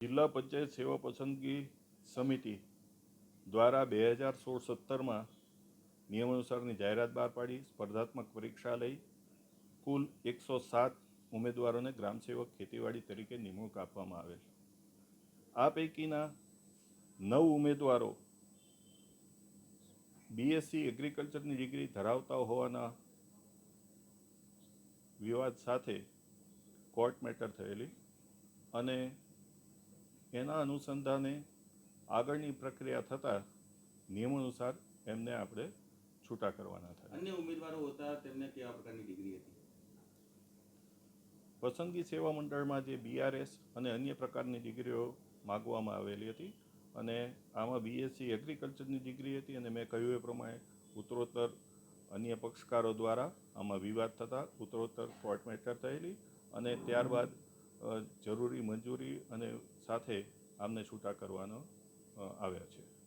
જિલ્લા પંચાયત સેવા પસંદગી સમિતિ દ્વારા બે હજાર સોળ સત્તરમાં નિયમ અનુસારની જાહેરાત બહાર પાડી, સ્પર્ધાત્મક પરીક્ષા લઈ, કુલ એકસો સાત ઉમેદવારોને ગ્રામસેવક ખેતીવાડી તરીકે નિમણૂક આપવામાં આવેલ. આ પૈકીના નવ ઉમેદવારો બીએસસી એગ્રીકલ્ચરની ડિગ્રી ધરાવતા હોવાના વિવાદ સાથે કોર્ટ મેટર થયેલી અને એના અનુસંધાને આગળની પ્રક્રિયા થતાં નિયમ અનુસાર એમને આપણે છૂટા કરવાના થાય. અન્ય ઉમેદવારો હતા તેમને કેવા પ્રકારની ડિગ્રી હતી? પસંદગી સેવા મંડળમાં જે બીઆરએસ અને અન્ય પ્રકારની ડિગ્રીઓ માગવામાં આવેલી હતી અને આમાં બીએસસી એગ્રીકલ્ચરની ડિગ્રી હતી અને મેં કહ્યું એ પ્રમાણે ઉત્તરોત્તર અન્ય પક્ષકારો દ્વારા આમાં વિવાદ થતાં ઉત્તરોત્તર કોર્ટ મેટર થયેલી અને ત્યારબાદ જરૂરી મંજૂરી અને સાથે આમને છૂટા કરવાનો આવ્યા છે.